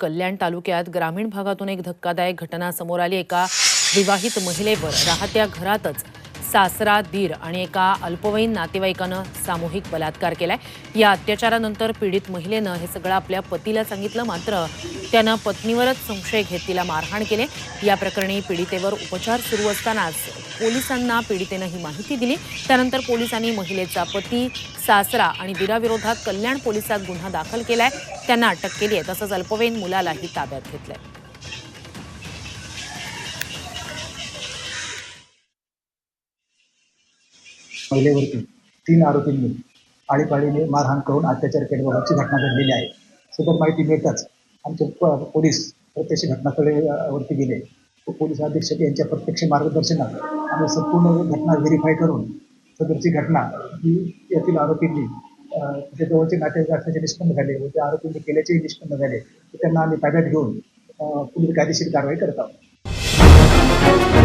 कल्याण तालुक्यात ग्रामीण भागातून एक धक्कादायक घटना समोर आली. एका विवाहित महिलेवर राहत्या घरातच सासरा दीर आणि एका अल्पवयीन नातेवाईकानं सामूहिक बलात्कार केलाय. या अत्याचारानंतर पीडित महिलेनं हे सगळं आपल्या पतीला सांगितलं. मात्र त्यानं पत्नीवरच संशय घेत तिला मारहाण केले. या प्रकरणी पीडितेवर उपचार सुरू असतानाच पोलिसांना पीडितेनं ही माहिती दिली. त्यानंतर पोलिसांनी महिलेचा पती सासरा आणि दिराविरोधात कल्याण पोलिसात गुन्हा दाखल केलाय. त्यांना अटक केली आहे तसंच अल्पवयीन मुलालाही ताब्यात घेतलंय. महिलेवरती तीन आरोपींनी आळीपाळीने मारहाण करून अत्याचार केल्याबाबतची घटना घडलेली आहे. सदर माहिती मिळताच आमचे पोलीस प्रत्यक्ष घटनास्थळी वरती गेले. पोलीस अधीक्षक यांच्या प्रत्यक्ष मार्गदर्शनात आम्ही संपूर्ण घटना व्हेरीफाय करून सदरची घटना ही यातील आरोपींनी अ, जे जवळचे नातेवाईक असल्याचे निष्पन्न झाले व त्या आरोपींनी केल्याचेही निष्पन्न झाले त्यांना आम्ही ताब्यात घेऊन पुढील कायदेशीर कारवाई करत आहोत.